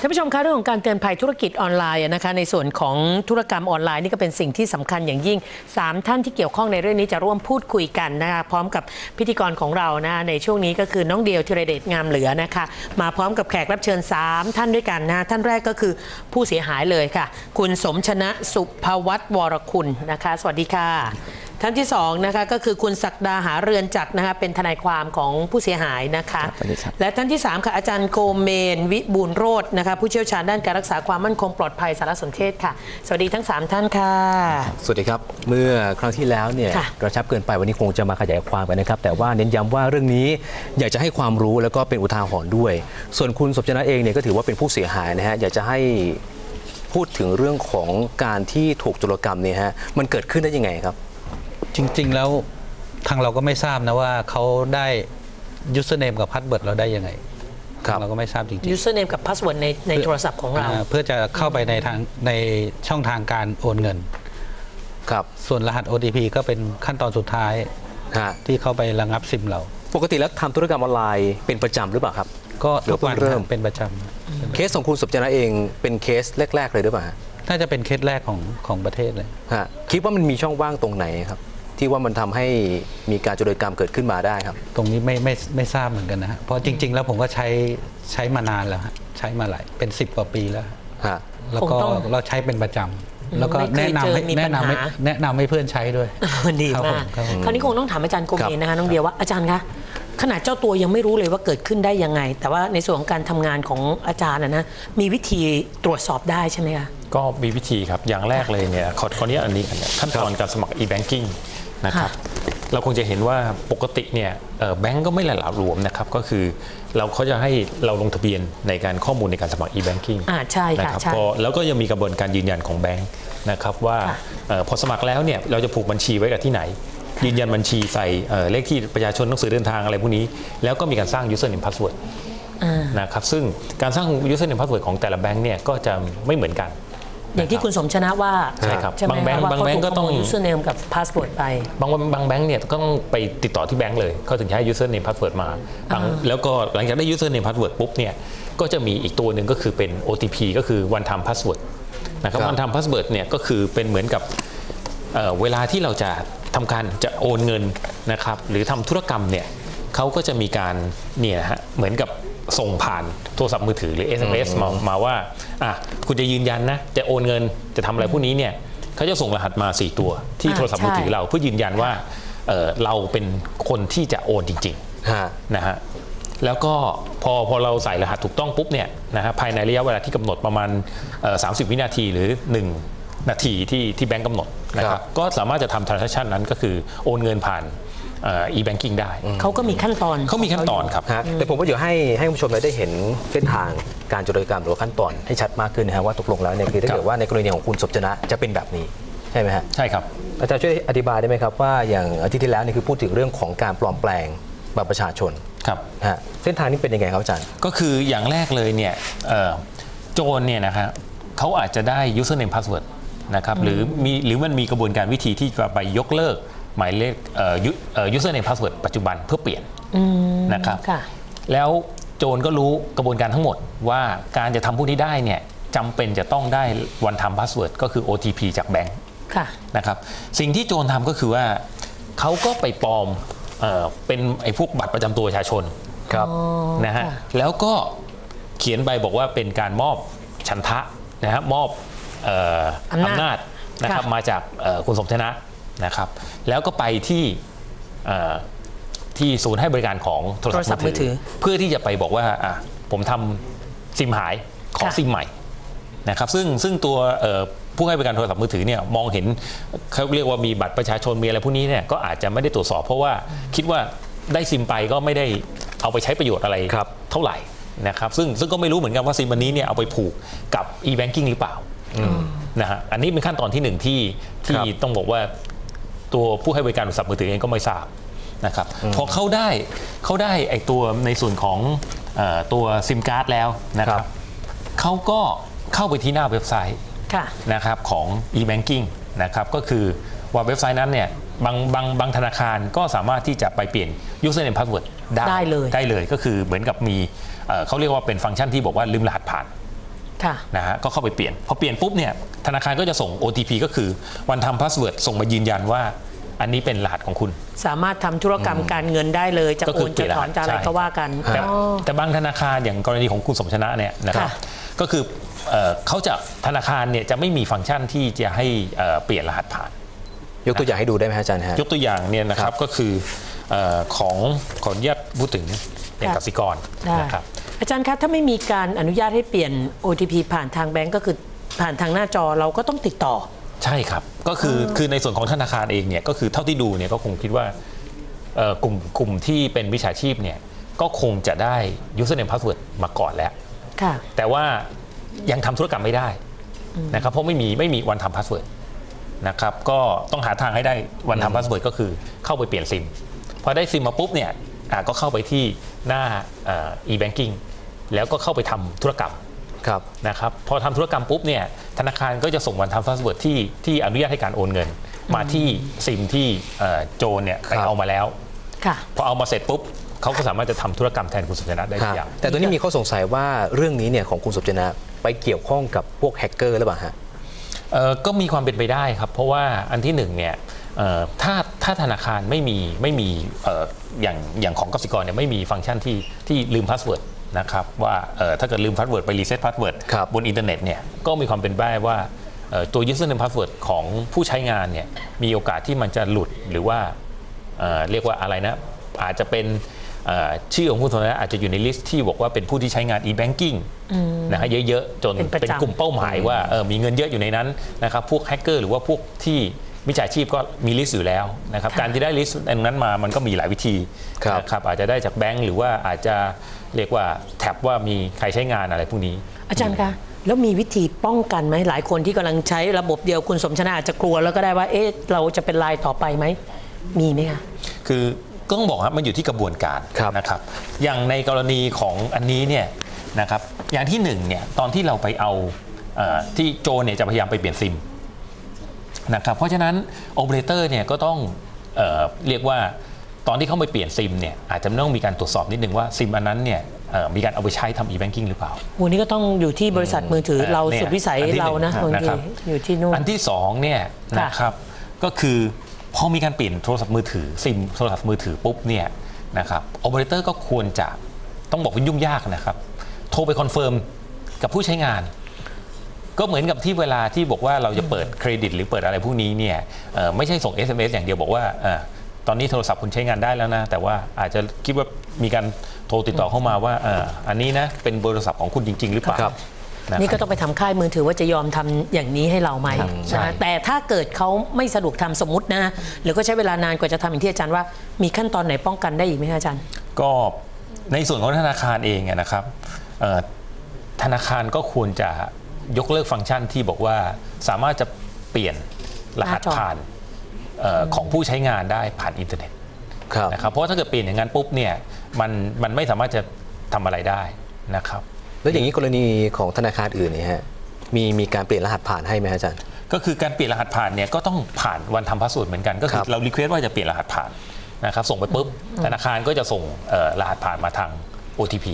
ท่านผู้ชมคะเรื่องของการเตือนภัยธุรกิจออนไลน์นะคะในส่วนของธุรกรรมออนไลน์นี่ก็เป็นสิ่งที่สำคัญอย่างยิ่ง 3 ท่านที่เกี่ยวข้องในเรื่องนี้จะร่วมพูดคุยกันนะคะพร้อมกับพิธีกรของเรานะในช่วงนี้ก็คือน้องเดียวธีรเดชงามเหลือนะคะมาพร้อมกับแขกรับเชิญ 3 ท่านด้วยกันนะท่านแรกก็คือผู้เสียหายเลยค่ะ คุณสมชนะสุภวัตวรคุณนะคะ สวัสดีค่ะ ท่านที่สองนะคะก็คือคุณศักดาหาเรือนจัดนะคะเป็นทนายความของผู้เสียหายนะคะครับสวัสดีครับ และท่านที่3ค่ะอาจารย์โกเมน วิบูลย์โรจน์นะคะผู้เชี่ยวชาญด้านการรักษาความมั่นคงปลอดภัยสารสนเทศค่ะ สวัสดีทั้ง3ท่านค่ะ สวัสดีครับ เมื่อครั้งที่แล้วเนี่ยค่ะ กระชับเกินไปวันนี้คงจะมาขยายความกันนะครับ แต่ว่าเน้นย้ำว่าเรื่องนี้อยากจะให้ความรู้แล้วก็เป็นอุทาหรณ์ด้วย ส่วนคุณสมชนะเองเนี่ยก็ถือว่าเป็นผู้เสียหายนะฮะอยากจะให้พูดถึงเรื่องของการที่ถูกจุลกรรมเนี่ยฮะมันเกิดขึ้นได้ยังไงครับ จริง ๆ แล้วทางเราก็ไม่ทราบนะว่าเขาได้ username กับ password เราได้ยังไงครับทางเราก็ไม่ทราบจริง username กับ password ในในโทรศัพท์ของเราอ่าเพื่อจะเข้าไปในทางในช่องทางการโอนเงิน ครับ ส่วนรหัส OTP ก็เป็นขั้นตอนสุดท้ายฮะที่เข้าไประงับซิมเรา ปกติแล้วทำธุรกรรมออนไลน์เป็นประจำหรือเปล่าครับ ก็หรือทุกวันเพิ่งเริ่มเป็นประจเคสของคุณสมชนะเองเป็นเคสแรก ๆ เลยหรือเปล่าฮะำน่าจะเป็นเคสแรกของของประเทศเลยฮะคิดว่ามันมีช่องว่างตรงไหนครับ ที่ว่ามันทำให้มีการจุลกรรมเกิดขึ้นมาได้ครับ ตรงนี้ไม่ไม่ไม่ทราบเหมือนกันนะฮะเพราะจริง ๆ แล้วผมก็ใช้ใช้มานานแล้วฮะใช้มาหลายเป็น 10 กว่าปีแล้วฮะฮะแล้วก็คงต้องเราใช้เป็นประจำแล้วก็ไม่เคยแนะนำให้เจอมีแนะนำให้ปัญหาแนะนำให้เพื่อนใช้ด้วยดีครับมากผมครับผมคราวนี้คงต้องถามอาจารย์โกครัเมบนนะคะน้องเดียวว่าอาจารย์คะขนาดเจ้าตัวยังไม่รู้เลยว่าเกิดขึ้นได้ยังไง แต่ว่าในส่วนของการทำงานของอาจารย์นะนะมีวิธีตรวจสอบได้ใช่ไหมคะก็มีวิธีครับ อย่างแรกเลยเนี่ยขอขออนุญาตอันนี้ก่อนเนี่ยขั้นตอนการสมัคร e-banking นะครับเราคงจะเห็นว่าปกติเนี่ยเอ่อแบงก์ก็ไม่หละหลวมนะครับ ก็คือเราเขาจะให้เราลงทะเบียนในการข้อมูลในการสมัคร e-banking อ่าใช่ค่ะนะครับใช่ก็แล้วก็ยังมีกระบวนการยืนยันของแบงก์นะครับว่าค่ะเอ่อพอสมัครแล้วเนี่ยเราจะผูกบัญชีไว้กับที่ไหน ยืนยันบัญชีใส่เอ่อเลขที่ประชาชนหนังสือเดินทางอะไรพวกนี้ แล้วก็มีการสร้าง username password อ่านะครับซึ่งการสร้าง username password ของแต่ละแบงก์เนี่ยก็จะไม่เหมือนกัน อย่างที่คุณสมชนะว่าใช่ครับใช่ไหมบางแบงค์คะว่าบางแบงค์ก็ต้องเขาถูขโมย username กับ password ไปบางวันบางแบงค์เนี่ยก็ต้องไปติดต่อที่แบงค์เลยเขาถึงจะให้ username password มาบางอ่าแล้วก็หลังจากได้ username password ปุ๊บเนี่ยก็จะมีอีกตัวหนึ่งก็คือเป็น OTP ก็คือ one time password นะครับครับ one time password เนี่ยก็คือเป็นเหมือนกับเอ่อเวลาที่เราจะทำการจะโอนเงินนะครับหรือทำธุรกรรมเนี่ยเขาก็จะมีการเนี่ยนะฮะเหมือนกับ ส่งผ่านโทรศัพท์มือถือหรือ SMS มามาว่าอะคุณจะยืนยันนะจะโอนเงินจะทำอะไรพวกนี้เนี่ยเขาจะส่งรหัสมา 4 ตัวที่อ่าโทรศัพท์มือถือใช่เราเพื่อยืนยันว่าเอ่อเราเป็นคนที่จะโอนจริงฮะๆนะฮะแล้วก็พอพอเราใส่รหัสถูกต้องปุ๊บเนี่ยนะฮะภายในระยะเวลาที่กำหนดประมาณเอ่อ30 วินาทีหรือ 1 นาทีที่ที่แบงก์กำหนดนะคครัรับบก็สามารถจะทำ transaction นั้นก็คือโอนเงินผ่าน เอ่อ e-banking ได้เขาก็มีขั้นตอนเขามีขั้นตอนครับฮะแต่ผมว่าเดี๋ยวให้ให้คุณผู้ชมได้เห็นเส้นทางการจุลกรรมหรือว่าขั้นตอนให้ชัดมากขึ้นนะฮะว่าตกลงแล้วเนี่ยคือถ้าครับเกิดว่าในกรณีของคุณสมชนะจะเป็นแบบนี้ใช่ไหมฮะใช่ครับอาจารย์ช่วยอธิบายได้ไหมครับว่าอย่างอาทิตย์ที่แล้วนี่คือพูดถึงเรื่องของการปลอมแปลงบัตรประชาชนครับฮะเส้นทางนี้เป็นยังไงครับอาจารย์ก็คืออย่างแรกเลยเนี่ยเอ่อโจรเนี่ยนะฮะเขาอาจจะได้ username password นะครับหรือมีหรือมันมีกระบวนการวิธีที่จะไปยกเลิก หมายเลขเอ่อ u- เอ่อ username password ปัจจุบันเพื่อเปลี่ยนอืมนะครับค่ะแล้วโจรก็รู้กระบวนการทั้งหมดว่าการจะทำพวกนี้ได้เนี่ยจำเป็นจะต้องได้ one time password ก็คือ OTP จากแบงก์ค่ะนะครับสิ่งที่โจรทำก็คือว่าเขาก็ไปปลอมเอ่อเป็นไอ้พวกบัตรประจำตัวประชาชนครับนะฮะค่ะแล้วก็เขียนใบบอกว่าเป็นการมอบฉันทะนะฮะมอบเอ่ออำนาจอำนาจนะครับค่ะมาจากเอ่อคุณสมชนะ นะครับ แล้วก็ไปที่เอ่อที่ศูนย์ให้บริการของโทรศัพท์มือถือ เพื่อที่จะไปบอกว่าอะผมทำซิมหายขอค่ะซิมใหม่นะครับซึ่งซึ่งตัวเอ่อผู้ให้บริการโทรศัพท์มือถือเนี่ยมองเห็นเขาเรียกว่ามีบัตรประชาชนมีอะไรพวกนี้เนี่ยก็อาจจะไม่ได้ตรวจสอบ เพราะว่าคิดว่าได้ซิมไปก็ไม่ได้เอาไปใช้ประโยชน์อะไรครับเท่าไหร่นะครับซึ่งซึ่งก็ไม่รู้เหมือนกันว่าซิมอันนี้เนี่ยเอาไปผูกกับ e-banking หรือเปล่านะฮะอันนี้เป็นขั้นตอนที่หนึ่งที่ที่ครับต้องบอกว่า ตัวผู้ให้บริการโทรศัพท์มือถือเองก็ไม่ทราบนะครับพอเขาได้เขาได้ไอตัวในส่วนของเออตัวซิมการ์ดแล้วนะคครัรับบเขาก็เข้าไปที่หน้าเว็บไซต์ค่ะ นะครับของ e-banking นะครับก็คือว่าเว็บไซต์นั้นเนี่ยบางบางบางธนาคารก็สามารถที่จะไปเปลี่ยน username password ได้ได้เลย ได้เลยก็คือเหมือนกับมีเอ่อเขาเรียกว่าเป็นฟังก์ชันที่บอกว่าลืมรหัสผ่านค่ะ นะฮะก็เข้าไปเปลี่ยน พอเปลี่ยนปุ๊บเนี่ยธนาคารก็จะส่ง OTP ก็คือวันทำพาสเวิร์ดส่งมายืนยันว่าอันนี้เป็นรหัสของคุณ สามารถทำธุรกรรมการเงินได้เลยจะก็โอคือนเปลี่จะยนถอนรหัสจะอะไรใช่ก็ว่ากันแต่อ๋อแต่บางธนาคารอย่างกรณีของคุณสมชนะเนี่ยนะครับค่ะก็คือเอ่อเขาจะธนาคารเนี่ยจะไม่มีฟังก์ชันที่จะให้เอ่อเปลี่ยนรหัสผ่าน ยกตัวอย่างให้ดูได้ไหมฮะอาจารย์ฮะยกตัวอย่างเนี่ยนะครับก็คือเอ่อของขออนุญาตพูดถึงอย่างค่ะกสิกรได้นะครับ อาจารย์คะถ้าไม่มีการอนุญาตให้เปลี่ยน OTP ผ่านทางแบงก์ก็คือผ่านทางหน้าจอเราก็ต้องติดต่อ ใช่ครับ ก็คืออคือในส่วนของธนาคารเองเนี่ยก็คือเท่าที่ดูเนี่ยก็คงคิดว่าเอ่อกลุ่มกลุ่มที่เป็นวิชาชีพเนี่ยก็คงจะได้ username password มาก่อนแล้วค่ะแต่ว่ายังทำธุรกรรมไม่ได้นะครับเพราะไม่มีไม่มีวันทำพาสเวิร์ดนะครับก็ต้องหาทางให้ได้วันทำพาสเวิร์ดก็คือเข้าไปเปลี่ยนซิม พอได้ซิมมาปุ๊บเนี่ยอะ ก็เข้าไปที่หน้าเอ่อ e-banking แล้วก็เข้าไปทำธุรกรรมครับนะครับพอทำธุรกรรมปุ๊บเนี่ยธนาคารก็จะส่งวันทำพาสเวิร์ดที่ที่อนุญาตให้การโอนเงิน มาที่ซิมที่เอ่อโจรเนี่ยไปครับเอามาแล้วค่ะพอเอามาเสร็จปุ๊บเขาก็สามารถจะทำธุรกรรมแทนคุณสุชนะได้คทุรับกอย่างแต่ตัวนี้มีข้อสงสัยว่าเรื่องนี้เนี่ยของคุณสุจนะไปเกี่ยวข้องกับพวกแฮกเกอร์หรือเปล่าฮะเอ่อก็มีความเป็นไปได้ครับ เพราะว่าอันที่หนึ่งเนี่ยเอ่อ ถ้าถ้าธนาคารไม่มีไม่มีเอ่ออย่างอย่างของกสิกรเนี่ยไม่มีฟังก์ชันที่ที่ลืมพาสเวิร์ดนะครับว่าเอ่อถ้าเกิดลืมพาสเวิร์ดไปรีเซ็ตพาสเวิร์ดครับบนอินเทอร์เน็ตเนี่ยก็มีความเป็นไปได้ว่าเอ่อตัว username password ของผู้ใช้งานเนี่ยมีโอกาสที่มันจะหลุดหรือว่าเอ่อเรียกว่าอะไรนะ อาจจะเป็นเอ่อชื่อของคุณสมนะอาจจะอยู่ในลิสต์ที่บอกว่าเป็นผู้ที่ใช้งาน e-banking นะฮะเยอะๆ จนเป็นประจำเป็นกลุ่มเป้าหมายว่าเออมีเงินเยอะอยู่ในนั้นนะครับพวกแฮกเกอร์หรือว่าพวกที่ มิจฉาชีพก็มีลิสต์อยู่แล้วนะครับการที่ได้ลิสต์อันนั้นมามันก็มีหลายวิธีครับนะครับอาจจะได้จากแบงก์หรือว่าอาจจะเรียกว่าแท็บว่ามีใครใช้งานอะไรพวกนี้ อาจารย์คะแล้วมีวิธีป้องกันไหมหลายคนที่กำลังใช้ระบบเดียวคุณสมชนะอาจจะกลัวแล้วก็ได้ว่าเอ๊ะเราจะเป็นลายต่อไปไหมมีไหมคะคือก็ต้องบอกครับมันอยู่ที่กระบวนการครับนะครับอย่างในกรณีของอันนี้เนี่ยนะครับอย่างที่หนึ่งเนี่ยตอนที่เราไปเอาเออที่โจรเนี่ยจะพยายามไปเปลี่ยนซิม นะครับเพราะฉะนั้นโอเปอเรเตอร์เนี่ยก็ต้องเออเรียกว่าตอนที่เขาไปเปลี่ยนซิมเนี่ยอาจจะต้องมีการตรวจสอบนิดนึงว่าซิมอันนั้นเนี่ยเอ่อมีการเอาไปใช้ทำ e-banking หรือเปล่าวันนี้ก็ต้องอยู่ที่บริษัทมือถือเอ่อเราเนี่ยสุดวิสัยอันที่เรานะหนึ่งบางนะคทีรับอยู่ที่นู่นอันที่สองเนี่ยค่ะนะครับก็คือพอมีการเปลี่ยนโทรศัพท์มือถือซิมโทรศัพท์มือถือปุ๊บเนี่ยนะครับโอเปอเรเตอร์ก็ควรจะต้องบอกว่ายุ่งยากนะครับ โทรไปคอนเฟิร์มกับผู้ใช้งาน ก็เหมือนกับที่เวลาที่บอกว่าเราจะเปิดเครดิต หรือเปิดอะไรพวกนี้เนี่ยเอ่อไม่ใช่ส่ง SMS อย่างเดียวบอกว่าเอ่อตอนนี้โทรศัพท์คุณใช้งานได้แล้วนะ แต่ว่าอาจจะคิดว่ามีการโทรติดต่อเข้ามาว่าเอ่ออันนี้นะเป็นโทรศัพท์ของคุณจริง ๆ หรือเปล่าครับะครับนี่ก็ต้องไปทำค่ายมือถือว่าจะยอมทำอย่างนี้ให้เราไหมใช่นะแต่ถ้าเกิดเขาไม่สะดวกทำสมมตินะหรือก็ใช้เวลานานกว่าจะทำอย่างที่อาจารย์ว่ามีขั้นตอนไหนป้องกันได้อีกไหมคะอาจารย์ ก็ในส่วนของธนาคารเองอะนะครับเอ่อธนาคารก็ควรจะ ยกเลิกฟังก์ชันที่บอกว่าสามารถจะเปลี่ยนรหัสหน้าจอผ่านเอ่อของผู้ใช้งานได้ผ่านอินเทอร์เน็ตครับนะครับเพราะว่าถ้าเกิดเปลี่ยนอย่างนั้นปุ๊บเนี่ยมันมันไม่สามารถจะทำอะไรได้นะครับแล้วอย่างนี้กรณีของธนาคารอื่นเนี่ยฮะมีมีการเปลี่ยนรหัสผ่านให้ไหมฮะอาจารย์ก็คือการเปลี่ยนรหัสผ่านเนี่ยก็ต้องผ่านวันทำพาสเวิร์ดเหมือนกันก็คืคอรับเรารีเควสว่าจะเปลี่ยนรหัสผ่านนะครับส่งไปปุ๊บธนาคารก็จะส่งเอ่อรหัสผ่านมาทาง OTP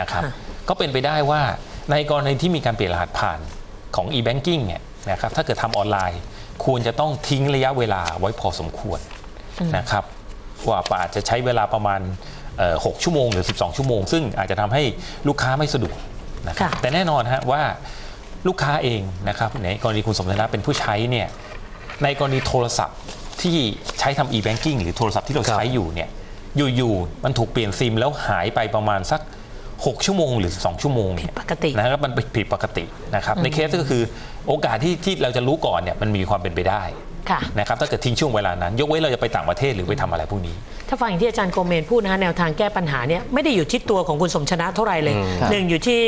นะครับค่ะก็เป็นไปได้ว่า ในกรณีที่มีการเปลี่ยนรหัสผ่านของ e-banking เนี่ยนะครับถ้าเกิดทำออนไลน์ ควรจะต้องทิ้งระยะเวลาไว้พอสมควรนะครับว่าอาจจะใช้เวลาประมาณเอ่อ6ชั่วโมงหรือ 12 ชั่วโมง ซึ่งอาจจะทำให้ลูกค้าไม่สะดวกนะครับค่ะแต่แน่นอนฮะว่าลูกค้าเองนะครับในกรณีคุณสมรณะเป็นผู้ใช้เนี่ยในกรณีโทรศัพท์ที่ใช้ทำ e-banking หรือโทรศัพท์ที่เราครับใช้อยู่เนี่ยอยู่ๆมันถูกเปลี่ยนซิมแล้วหายไปประมาณสัก 6 ชั่วโมงหรือ2ชั่วโมงเนี่ยปกตินะครับมันผิดปกตินะครับในเคสก็คือโอกาสที่ที่เราจะรู้ก่อนเนี่ยมันมีความเป็นไปได้ ค่ะ นะครับถ้าเกิดทิ้งช่วงเวลานั้น ยกเว้นเราจะไปต่างประเทศหรือไปทำอะไรพวกนี้ ถ้าฟังอย่างที่อาจารย์โกเมนพูดนะคะแนวทางแก้ปัญหาเนี่ยไม่ได้อยู่ที่ตัวของคุณสมชนะเท่าไหร่เลยหนึ่งอยู่ที่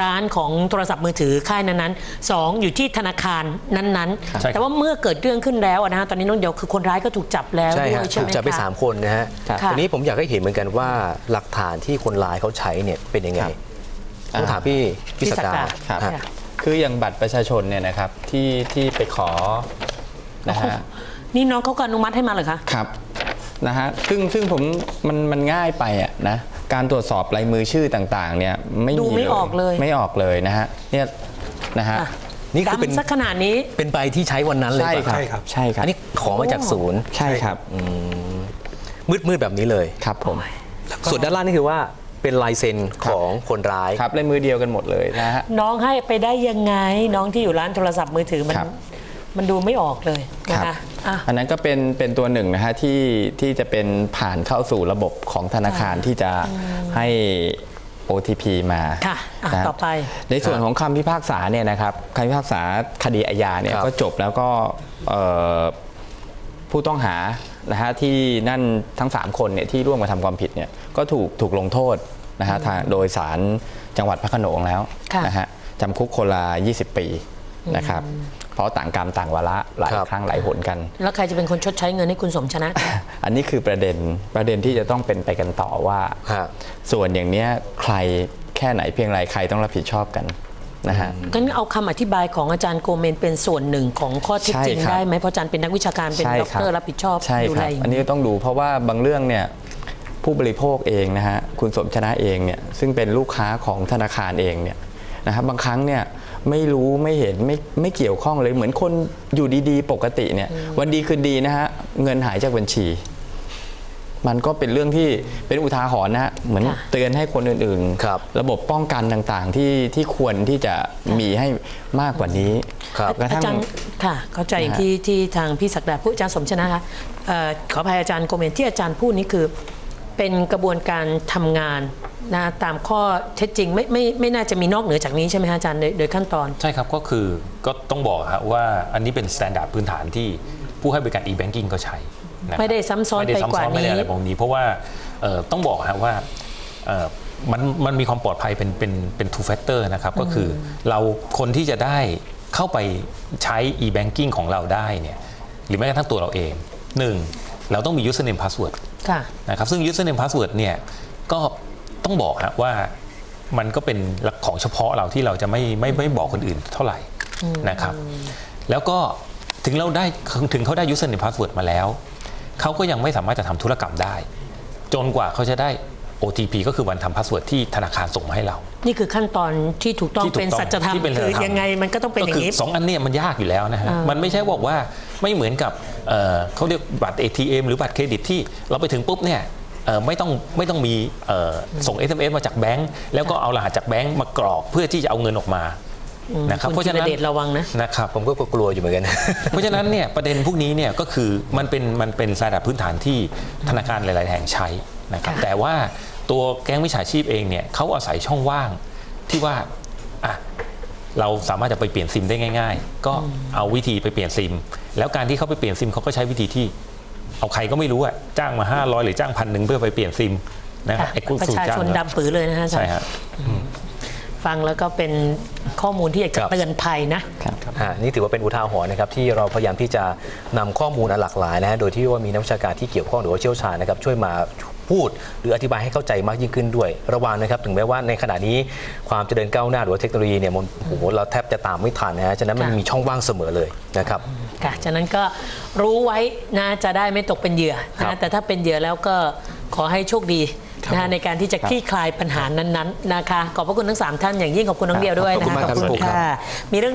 ร้านของโทรศัพท์มือถือค่ายนั้นๆสองอยู่ที่ธนาคารนั้นใช่ครับๆแต่ว่าเมื่อเกิดเรื่องขึ้นแล้วอะนะคะตอนนี้น้องเดียวคือคนร้ายก็ถูกจับแล้วใช่ด้วฮะยใช่ถูไหกมจับไปคะ3คนนะฮะค่ะทีนี้ผมอยากให้เห็นเหมือนกันว่าหลักฐานที่คนร้ายเขาใช้เนี่ยเป็นยังไงครับต้องถามพี่พี่สักดาครับฮะคืออย่างบัตรประชาชนเนี่ยนะครับที่ที่ไปขอ นะฮะนี่น้องเขาก็อนุมัติให้มาเหรอคะครับนะฮะซึ่งซึ่งผมมันมันง่ายไปอะนะการตรวจสอบลายมือชื่อต่าง ๆ เนี่ยไม่ดูไม่มีออกเลยไม่ออกเลยนะฮะเนี่ยนะฮะอะนี่คือเป็นดำสักขนาดนี้เป็นใบที่ใช้วันนั้นเลยใช่ป่ะครับใช่ครับใช่ครับอันนี้ขอมาจากศูนย์ใช่ครับมืดมืดๆแบบนี้เลยครับผมส่วนด้านล่างนี่คือว่าเป็นลายเซ็นของคนร้ายครับลายมือเดียวกันหมดเลยนะฮะน้องให้ไปได้ยังไงน้องที่อยู่ร้านโทรศัพท์มือถือมันครับ มันดูไม่ออกเลยนะครัคะบอะ อันนั้นก็เป็นเป็นตัวหนึ่งนะฮะที่ที่จะเป็นผ่านเข้าสู่ระบบของธนาคารที่จะให้ OTP มาค่ะอะนะครับต่อไป ในส่วนของคำพิพากษาเนี่ยนะครับคำพิพากษาคดีอาญาเนี่ยครับ ก็จบแล้วก็เอ่อผู้ต้องหานะฮะที่นั่นทั้ง 3 คนเนี่ยที่ร่วมกระทำความผิดเนี่ยก็ถูกถูกลงโทษนะฮะทางโดยศาลจังหวัดพระโขนงแล้วค่ะ นะฮะจำคุกคนละ 20 ปีนะครับ เพราะต่างกรรมต่างวาระหลายครับ ครั้งหลายหนกัน แล้วใครจะเป็นคนชดใช้เงินให้คุณสมชนะ อันนี้คือประเด็นประเด็นที่จะต้องเป็นไปกันต่อว่า ฮะ ส่วนอย่างเนี้ยใครแค่ไหนเพียงไรใครต้องรับผิดชอบกันนะฮะงั้นเอาคำอธิบายของอาจารย์โกเมนเป็นส่วนหนึ่งของข้อเท็จจริงใช่ครับ ได้ไหมเพราะอาจารย์เป็นนักวิชาการเป็นใช่ด็อกครัเตอร์รับผิดชอบใช่ดูคแลรับ อย่างอันนี้นี้ก็ต้องดูเพราะว่าบางเรื่องเนี่ยผู้บริโภคเองนะฮะคุณสมชนะเองเนี่ยซึ่งเป็นลูกค้าของธนาคารเองเนี่ย นะครับบางครั้งเนี่ยไม่รู้ไม่เห็นไม่ไม่เกี่ยวข้องเลยเหมือนคนอยู่ดีๆ ปกติเนี่ยวันดีคืนดีนะฮะเงินหายจากบัญชี มันก็เป็นเรื่องที่เป็นอุทาหรณ์นะฮะเหมือนค่ะเตือนให้คนอื่นครับระบบป้องกันต่างๆที่ที่ควรที่จะมีให้มากกว่านี้ครับกระอาทั่งจารย์ค่ะ เข้าใจอย่างนะฮะที่ที่ทางพี่ศักดาพูดอาจารย์สมชนะคะเอ่อขออภัยอาจารย์โกเมนที่อาจารย์พูดนี้คือ เป็นกระบวนการทำงาน นะตามข้อเท็จจริงไม่ไม่ไม่น่าจะมีนอกเหนือจากนี้ใช่ไหมคะอาจารย์โดยโดยขั้นตอน ใช่ครับก็คือก็ต้องบอกฮะว่าอันนี้เป็น s แตนดาร์ดพื้นฐานที่ผู้ให้บริการ e-banking ก็ใช้นะครับไม่ได้ซ้ำซ้อนไม่ได้ซ้ำไปกว่าซ้อนไม่ได้นี้ อะไรพวกนี้ เพราะว่าเอ่อต้องบอกฮะว่าเอ่อมันมันมีความปลอดภัยเป็นเป็นเป็น two factor นะครับก็คือเราคนที่จะได้เข้าไปใช้ e-banking ของเราได้เนี่ยหรือแม้กระทั่งตัวเราเองหนึ่งเราต้องมี username password ค่ะ นะครับซึ่ง username password เนี่ยก็ ต้องบอกฮะว่ามันก็เป็นของเฉพาะเราที่เราจะไม่ไม่ไม่บอกคนอื่นเท่าไหร่นะครับ แล้วก็ถึงเราได้ถึงเขาได้ username password มาแล้ว เขาก็ยังไม่สามารถจะทำธุรกรรมได้ จนกว่าเขาจะได้ OTP ก็คือวันทำพาสเวิร์ดที่ธนาคารส่งมาให้เรา นี่คือขั้นตอนที่ถูกต้องที่ถูกเป็นต้องสัจธรรมที่เป็นสัจคือธรรมยังไงมันก็ต้องเป็นอก็ย่าคืงนี้สองอันเนี่ยมันยากอยู่แล้วนะฮะ มันไม่ใช่บอกว่าไม่เหมือนกับเอ่อเขาเรียกบัตร ATM หรือบัตรเครดิตที่เราไปถึงปุ๊บเนี่ยเอ่อ ไม่ต้องไม่ต้องมีเอ่อส่ง SMS มาจากแบงก์แล้วก็เอารหัสจากแบงก์มากรอกเพื่อที่จะเอาเงินออกมานะครับคุณเพราะฉะนั้นธีรเดชระวังนะนะครับผมก็กลัวอยู่เหมือนกัน เพราะฉะนั้นเนี่ยประเด็นพวกนี้เนี่ยก็คือมันเป็นมันเป็นสายดับพื้นฐานที่ธนาคารหลาย ๆ แห่งใช้นะครับค่ะแต่ว่าตัวแก๊งมิจฉาชีพเองเนี่ยเขาอาศัยช่องว่างที่ว่าอะเราสามารถจะไปเปลี่ยนซิมได้ง่าย ๆ ก็เอาวิธีไปเปลี่ยนซิม แล้วการที่เขาไปเปลี่ยนซิมเขาก็ใช้วิธีที่ เอาใครก็ไม่รู้อะจ้างมา 500 หรือจ้างพันหนึ่งเพื่อไปเปลี่ยนซิมนะครัค่ะบไอ้ประสูตชารจ้างชนดำปือเลยนะฮะอาจารใช่ย์ฮะ ฟังแล้วก็เป็นข้อมูลที่อยากจะครับ เตือนภัยนะ อ่านี่ถือว่าเป็นอุทาหรณ์นะครับที่เราพยายามที่จะนำข้อมูลอันหลากหลายนะฮะโดยที่ว่ามีนักวิชาการที่เกี่ยวข้องหรือว่าเชี่ยวชาญนะครับช่วยมาพูด หรืออธิบายให้เข้าใจมากยิ่งขึ้นด้วย ระวังนะครับ ถึงแม้ว่าในขณะนี้ความเจริญก้าวหน้าหรือว่าเทคโนโลยีเนี่ยมันโอ้โหเราแทบจะตามไม่ทันนะฮะฉะนั้นมันค่ะมีช่องว่างเสมอเลยนะครับ ค่ะฉะนั้นก็รู้ไว้นะจะได้ไม่ตกเป็นเหยื่อครันะบแต่ถ้าเป็นเหยื่อแล้วก็ขอให้โชคดีนะในการที่จะคลี่คลายปัญหานั้นๆนะคะ ขอบพระคุณทั้งสามท่านอย่างยิ่งขอบคุณน้องเดียวด้วยขอบนะคุณคะมากครับขอบคุณพี่ปุ๊กครับค่ะมีเรื่อง